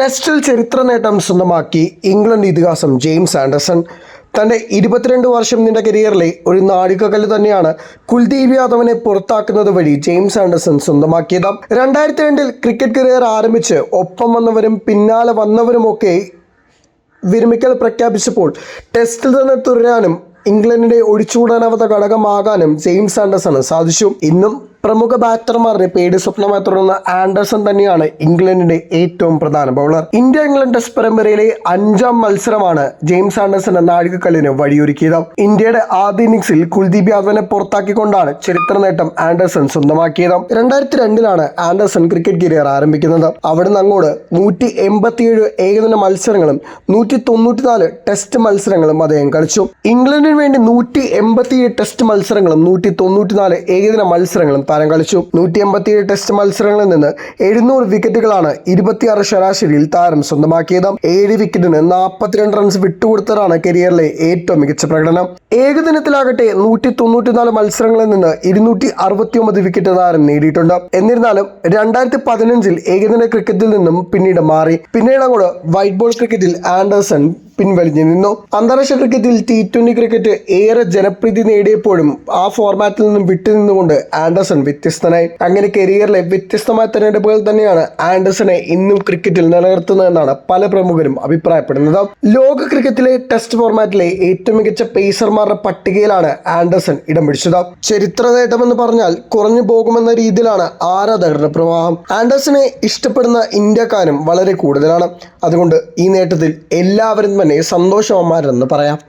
ടെസ്റ്റിൽ ചരിത്ര നേട്ടം സ്വന്തമാക്കി ഇംഗ്ലണ്ട് ഇതിഹാസം ജെയിംസ് ആൻഡർസൺ തന്റെ ഇരുപത്തിരണ്ട് വർഷം നീണ്ട കരിയറിലെ ഒരു നാഴികക്കല്ല് തന്നെയാണ് കുൽദീപ് യാദവിനെ പുറത്താക്കുന്നത് വഴി ജെയിംസ് ആൻഡർസൺ സ്വന്തമാക്കിയത്. രണ്ടായിരത്തി രണ്ടിൽ ക്രിക്കറ്റ് കരിയർ ആരംഭിച്ച് ഒപ്പം വന്നവരും പിന്നാലെ വന്നവരുമൊക്കെ വിരമിക്കൽ പ്രഖ്യാപിച്ചപ്പോൾ ടെസ്റ്റിൽ തന്നെ തുടരാനും ഇംഗ്ലണ്ടിന്റെ ഒഴിച്ചുകൂടാനാവാത്ത ഘടകമാകാനും ജെയിംസ് ആൻഡർസണ് സാധിച്ചു. ഇന്നും പ്രമുഖ ബാറ്റർമാരുടെ പേടി സ്വപ്നമായി തുടർന്ന ആൻഡർസൺ തന്നെയാണ് ഇംഗ്ലണ്ടിന്റെ ഏറ്റവും പ്രധാന ബൗളർ ഇന്ത്യ ഇംഗ്ലണ്ട് ടെസ്റ്റ് പരമ്പരയിലെ അഞ്ചാം മത്സരമാണ് ജെയിംസ് ആൻഡേഴ്സൺ എന്ന നാഴികക്കല്ലിന് വഴിയൊരുക്കിയത്. ഇന്ത്യയുടെ ആദ്യ ഇന്നിംഗ്സിൽ കുൽദീപ് യാദവിനെ പുറത്താക്കിക്കൊണ്ടാണ് ചരിത്ര നേട്ടം ആൻഡേഴ്സൺ സ്വന്തമാക്കിയത്. രണ്ടായിരത്തി രണ്ടിലാണ് ആൻഡേഴ്സൺ ക്രിക്കറ്റ് കരിയർ ആരംഭിക്കുന്നത്. അവിടുന്ന് അങ്ങോട്ട് നൂറ്റി എൺപത്തിയേഴ് ഏകദിന മത്സരങ്ങളും നൂറ്റി തൊണ്ണൂറ്റിനാല് ടെസ്റ്റ് മത്സരങ്ങളും അദ്ദേഹം കളിച്ചു. ഇംഗ്ലണ്ടിന് വേണ്ടി നൂറ്റി എൺപത്തിയേഴ് ടെസ്റ്റ് മത്സരങ്ങളും നൂറ്റി തൊണ്ണൂറ്റിനാല് ഏകദിന മത്സരങ്ങളും താരം കളിച്ചു. നൂറ്റി എൺപത്തിയേഴ് ടെസ്റ്റ് മത്സരങ്ങളിൽ നിന്ന് എഴുന്നൂറ് വിക്കറ്റുകളാണ് ഇരുപത്തിയാറ് ശരാശരിയിൽ താരം സ്വന്തമാക്കിയത്. ഏഴ് വിക്കറ്റിന് നാൽപ്പത്തിരണ്ട് റൺസ് വിട്ടുകൊടുത്തതാണ് കരിയറിലെ ഏറ്റവും മികച്ച പ്രകടനം. ഏകദിനത്തിലാകട്ടെ നൂറ്റി തൊണ്ണൂറ്റിനാല് മത്സരങ്ങളിൽ നിന്ന് ഇരുന്നൂറ്റി അറുപത്തി ഒമ്പത് വിക്കറ്റ് താരം നേടിയിട്ടുണ്ട്. എന്നിരുന്നാലും രണ്ടായിരത്തി പതിനഞ്ചിൽ ഏകദിന ക്രിക്കറ്റിൽ നിന്നും പിന്നീട് മാറി. പിന്നീട് അങ്ങോട്ട് വൈറ്റ് ബോൾ ക്രിക്കറ്റിൽ ആൻഡേഴ്സൺ പിൻവലിഞ്ഞു നിന്നു. അന്താരാഷ്ട്ര ക്രിക്കറ്റിൽ ടി ട്വന്റി ക്രിക്കറ്റ് ഏറെ ജനപ്രീതി നേടിയപ്പോഴും ആ ഫോർമാറ്റിൽ നിന്നും വിട്ടുനിന്നുകൊണ്ട് ആൻഡർസൺ വ്യത്യസ്തനായി. അങ്ങനെ കരിയറിലെ വ്യത്യസ്തമായ തെരഞ്ഞെടുപ്പുകൾ തന്നെയാണ് ആൻഡർസനെ ഇന്നും ക്രിക്കറ്റിൽ നിലനിർത്തുന്നതെന്നാണ് പല പ്രമുഖരും അഭിപ്രായപ്പെടുന്നത്. ലോക ക്രിക്കറ്റിലെ ടെസ്റ്റ് ഫോർമാറ്റിലെ ഏറ്റവും മികച്ച പേസർമാരുടെ പട്ടികയിലാണ് ആൻഡേഴ്സൺ ഇടം പിടിച്ചത്. ചരിത്ര നേട്ടമെന്ന് പറഞ്ഞാൽ കുറഞ്ഞു പോകുമെന്ന രീതിയിലാണ് ആരാധകരുടെ പ്രവാഹം. ആൻഡർസനെ ഇഷ്ടപ്പെടുന്ന ഇന്ത്യക്കാരും വളരെ കൂടുതലാണ്. അതുകൊണ്ട് ഈ നേട്ടത്തിൽ എല്ലാവരും സന്തോഷവന്മാരെന്ന് പറയാം.